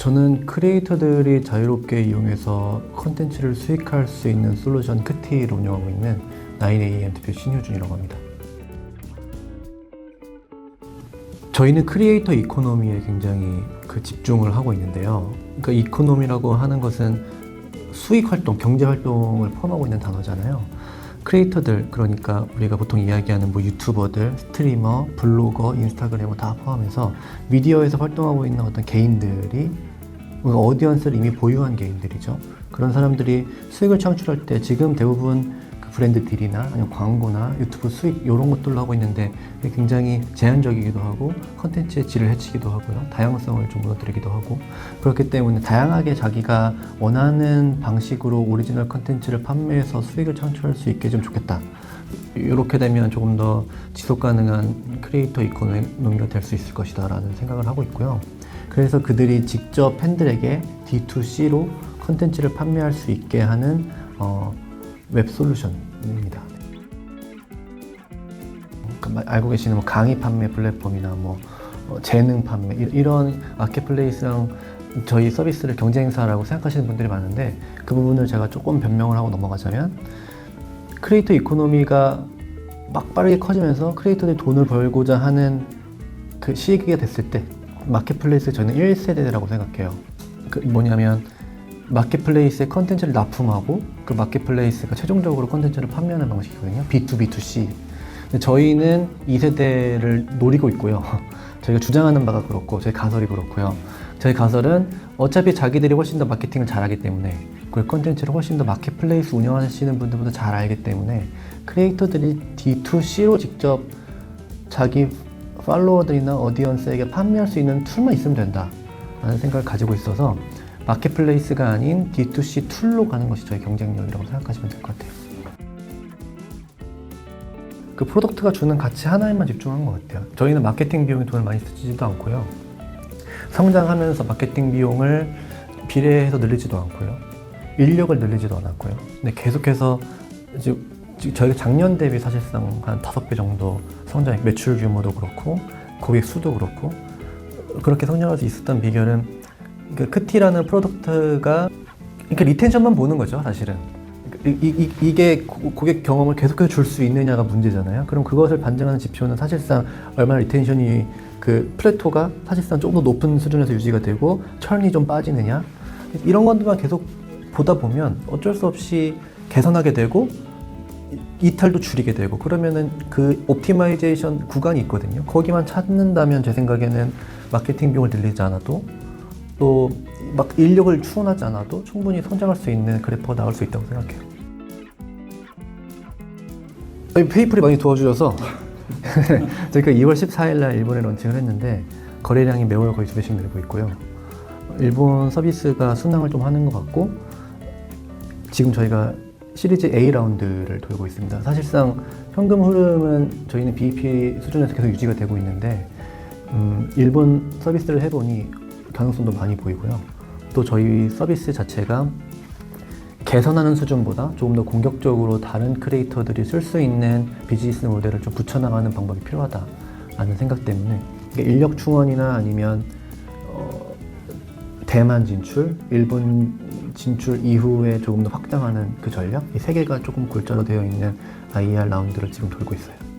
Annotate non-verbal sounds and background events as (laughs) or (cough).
저는 크리에이터들이 자유롭게 이용해서 컨텐츠를 수익할 수 있는 솔루션 크티를 운영하고 있는 9AM 대표 신효준이라고 합니다. 저희는 크리에이터 이코노미에 굉장히 그 집중을 하고 있는데요. 그러니까 이코노미라고 하는 것은 수익 활동, 경제 활동을 포함하고 있는 단어잖아요. 크리에이터들 그러니까 우리가 보통 이야기하는 뭐 유튜버들, 스트리머, 블로거, 인스타그래머 다 포함해서 미디어에서 활동하고 있는 어떤 개인들이 어디언스를 이미 보유한 개인들이죠. 그런 사람들이 수익을 창출할 때 지금 대부분 그 브랜드 딜이나 아니면 광고나 유튜브 수익 이런 것들로 하고 있는데 굉장히 제한적이기도 하고 컨텐츠의 질을 해치기도 하고요. 다양성을 좀 무너뜨리기도 하고 그렇기 때문에 다양하게 자기가 원하는 방식으로 오리지널 컨텐츠를 판매해서 수익을 창출할 수 있게 좀 좋겠다. 이렇게 되면 조금 더 지속 가능한 크리에이터 이코노미가 될 수 있을 것이다 라는 생각을 하고 있고요. 그래서 그들이 직접 팬들에게 D2C로 컨텐츠를 판매할 수 있게 하는 어, 웹 솔루션입니다. 그러니까 알고 계시는 뭐 강의 판매 플랫폼이나 뭐 어, 재능 판매 이- 이런 마켓플레이스랑 저희 서비스를 경쟁사라고 생각하시는 분들이 많은데 그 부분을 제가 조금 변명을 하고 넘어가자면 크리에이터 이코노미가 막 빠르게 커지면서 크리에이터들이 돈을 벌고자 하는 그 시기가 됐을 때 마켓플레이스 저는 1세대라고 생각해요. 그 뭐냐면 마켓플레이스에 컨텐츠를 납품하고 그 마켓플레이스가 최종적으로 컨텐츠를 판매하는 방식이거든요. B2B2C. 근데 저희는 2세대를 노리고 있고요. (laughs) 저희가 주장하는 바가 그렇고 저희 가설이 그렇고요. 저희 가설은 어차피 자기들이 훨씬 더 마케팅을 잘하기 때문에 그 컨텐츠를 훨씬 더 마켓플레이스 운영하시는 분들보다 잘 알기 때문에 크리에이터들이 D2C로 직접 자기 팔로워들이나 어디언스에게 판매할 수 있는 툴만 있으면 된다. 라는 생각을 가지고 있어서 마켓플레이스가 아닌 D2C 툴로 가는 것이 저희 경쟁력이라고 생각하시면 될 것 같아요. 그 프로덕트가 주는 가치 하나에만 집중한 것 같아요. 저희는 마케팅 비용에 돈을 많이 쓰지도 않고요. 성장하면서 마케팅 비용을 비례해서 늘리지도 않고요. 인력을 늘리지도 않았고요. 근데 계속해서 이제 저희가 작년 대비 사실상 한 다섯 배 정도 성장, 매출 규모도 그렇고 고객 수도 그렇고 그렇게 성장할 수 있었던 비결은 그 크티라는 프로덕트가 그러니까 리텐션만 보는 거죠, 사실은. 이, 이, 게 고객 경험을 계속해서 줄 수 있느냐가 문제잖아요. 그럼 그것을 반증하는 지표는 사실상 얼마나 리텐션이 그 플래토가 사실상 조금 더 높은 수준에서 유지가 되고 철이 좀 빠지느냐 이런 것들만 계속 보다 보면 어쩔 수 없이 개선하게 되고 이탈도 줄이게 되고 그러면은 그 옵티마이제이션 구간이 있거든요. 거기만 찾는다면 제 생각에는 마케팅 비용을 늘리지 않아도 또 막 인력을 추원하지 않아도 충분히 성장할 수 있는 그래퍼가 나올 수 있다고 생각해요. 페이플이 많이 도와주셔서 (laughs) 저희가 2월 14일 날 일본에 런칭을 했는데 거래량이 매월 거의 두 배씩 늘고 있고요. 일본 서비스가 순항을 좀 하는 것 같고 지금 저희가 시리즈 A 라운드를 돌고 있습니다. 사실상 현금 흐름은 저희는 BEP 수준에서 계속 유지가 되고 있는데 음, 일본 서비스를 해보니 가능성도 많이 보이고요. 또 저희 서비스 자체가 개선하는 수준보다 조금 더 공격적으로 다른 크리에이터들이 쓸 수 있는 비즈니스 모델을 좀 붙여나가는 방법이 필요하다라는 생각 때문에 인력 충원이나 아니면 어, 대만 진출, 일본 진출 이후에 조금 더 확장하는 그 전략 이 세 개가 조금 골자로 되어 있는 IR 라운드를 지금 돌고 있어요.